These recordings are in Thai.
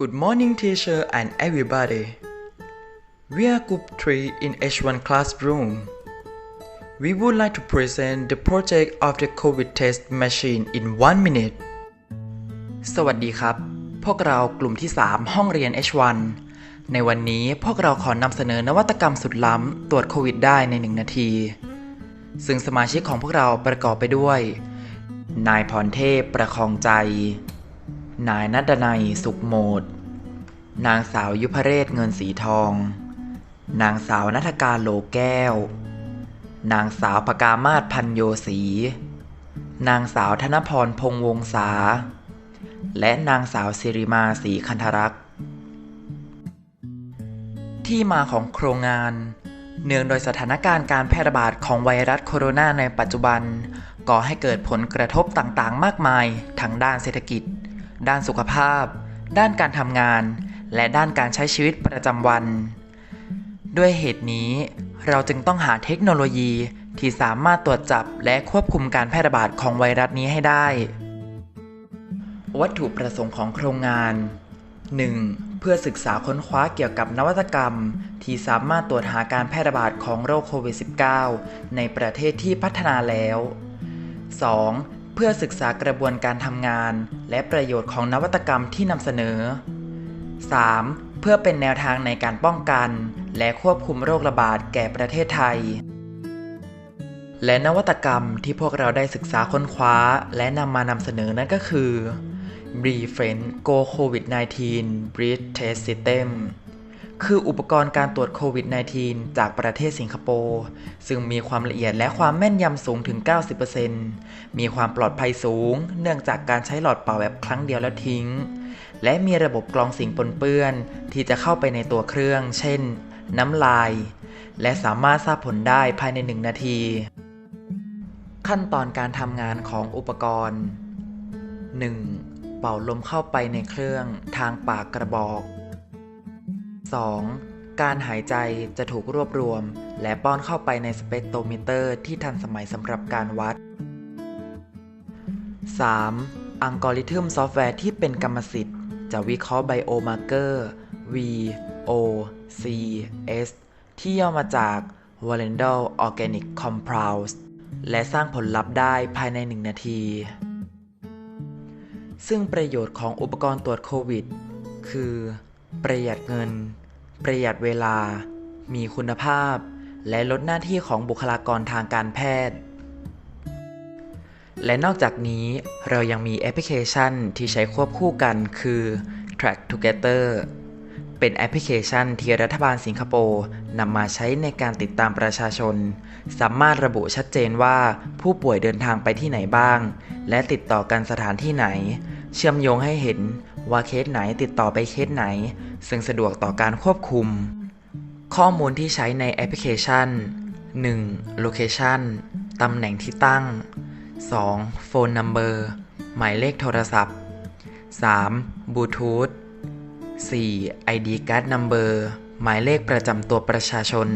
Good morning, teacher and everybody. We are Group 3 in H1 classroom. We would like to present the project of the COVID test machine in one minute. สวัสดีครับ พวกเรากลุ่มที่ 3 ห้องเรียน H1 ในวันนี้พวกเราขอนำเสนอนวัตกรรมสุดล้ำตรวจโควิดได้ใน 1 นาที ซึ่งสมาชิกของพวกเราประกอบไปด้วย นายพรเทพประคองใจ นายนัดนัยสุขโมด นางสาวยุพเรศเงินสีทอง นางสาวนัทการโลแก้ว นางสาวปกามาศพันโยศีนางสาวธนพรพงวงศา และนางสาวสิริมาศรีคันธรักษ์ที่มาของโครงงาน เนื่องโดยสถานการณ์การแพร่ระบาดของไวรัสโคโรนาในปัจจุบัน ก่อให้เกิดผลกระทบต่างๆ มากมายทั้งด้านเศรษฐกิจ ด้านสุขภาพ ด้านการทำงาน และด้านการใช้ชีวิตประจำวัน ด้วยเหตุนี้ เราจึงต้องหาเทคโนโลยีที่สามารถตรวจจับและควบคุมการแพร่ระบาดของไวรัสนี้ให้ได้ วัตถุประสงค์ของโครงงาน 1. เพื่อศึกษาค้นคว้าเกี่ยวกับนวัตกรรม ที่สามารถตรวจหาการแพร่ระบาดของโรคโควิด -19 ในประเทศที่พัฒนาแล้ว 2. เพื่อศึกษากระบวนการทำงาน และประโยชน์ของนวัตกรรมที่นำเสนอ 3. เพื่อเป็นแนวทางในการป้องกัน และควบคุมโรคระบาดแก่ประเทศไทย และนวัตกรรมที่พวกเราได้ศึกษาค้นคว้า และนำมานำเสนอนั่นก็คือ b r e f r e n d Go COVID-19 Breath Test System คืออุปกรณ์การตรวจโควิด -19 จากประเทศสิงคโปร์ซึ่งมีความละเอียดและความแม่นยำสูงถึง 90%มีความปลอดภัยสูง เนื่องจากการใช้หลอดเป่าแบบครั้งเดียวแล้วทิ้ง และมีระบบกรองสิ่งปนเปื้อนที่จะเข้าไปในตัวเครื่อง เช่น น้ำลาย และสามารถทราบผลได้ภายใน 1 นาที ขั้นตอนการทำงานของอุปกรณ์ 1. เป่าลมเข้าไปในเครื่องทางปากกระบอก 2. การหายใจจะถูกรวบรวม และป้อนเข้าไปในสเปกโตมิเตอร์ที่ทันสมัยสำหรับการวัด 3. อัลกอริทึมซอฟต์แวร์ที่เป็นกรรมสิทธิ์ จะวิเคราะห์ไบโอมาร์เกอร์ V O C S ที่ย่อมาจาก Valendal Organic Compounds และสร้างผลลัพธ์ได้ภายใน 1 นาที ซึ่งประโยชน์ของอุปกรณ์ตรวจโควิด คือ ประหยัดเงิน ประหยัดเวลา มีคุณภาพ และลดหน้าที่ของบุคลากรทางการแพทย์ และนอกจากนี้เรายังมีแอปพลิเคชันที่ใช้ควบคู่กันคือ Track Together เป็นแอปพลิเคชันที่รัฐบาลสิงคโปร์นำมาใช้ในการติดตามประชาชน สามารถระบุชัดเจนว่าผู้ป่วยเดินทางไปที่ไหนบ้าง และติดต่อกันสถานที่ไหน เชื่อมโยงให้เห็นว่าเคสไหนติดต่อไปเคสไหน ซึ่งสะดวกต่อการควบคุม ข้อมูลที่ใช้ในแอปพลิเคชัน 1. Location ตำแหน่งที่ตั้ง 2. Phone Number หมายเลขโทรศัพท์ 3. Bluetooth 4. ID Card Number หมายเลขประจำตัวประชาชน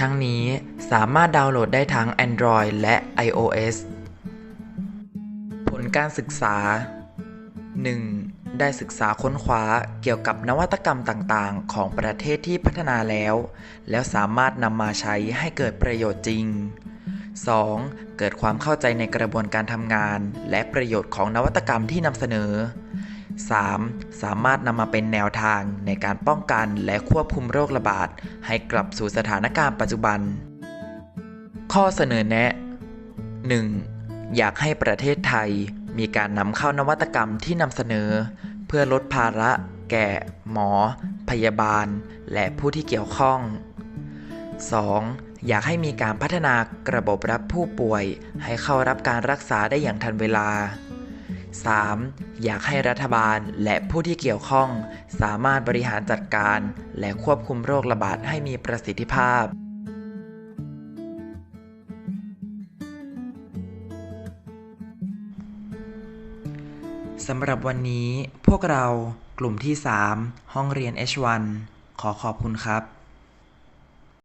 ทั้งนี้สามารถดาวน์โหลดได้ทั้ง Android และ iOS ผลการศึกษา 1. ได้ศึกษาค้นคว้าเกี่ยวกับนวัตกรรมต่างๆ ของประเทศที่พัฒนาแล้ว แล้วสามารถนำมาใช้ให้เกิดประโยชน์จริง 2. เกิดความเข้าใจในกระบวนการทำงาน และประโยชน์ของนวัตกรรมที่นำเสนอ 3. สามารถนำมาเป็นแนวทางในการป้องกันและควบคุมโรคระบาด ให้กลับสู่สถานการณ์ปัจจุบัน ข้อเสนอแนะ 1. อยากให้ประเทศไทย มีการนำเข้านวัตกรรมที่นำเสนอ เพื่อลดภาระ แก่หมอ พยาบาล และผู้ที่เกี่ยวข้อง 2. อยากให้มีการพัฒนากระบบรับผู้ป่วย ให้เข้ารับการรักษาได้อย่างทันเวลา 3. อยากให้รัฐบาลและผู้ที่เกี่ยวข้อง สามารถบริหารจัดการ และควบคุมโรคระบาดให้มีประสิทธิภาพ สำหรับวันนี้พวกเรากลุ่มที่ 3 ห้องเรียน H1 ขอขอบคุณครับ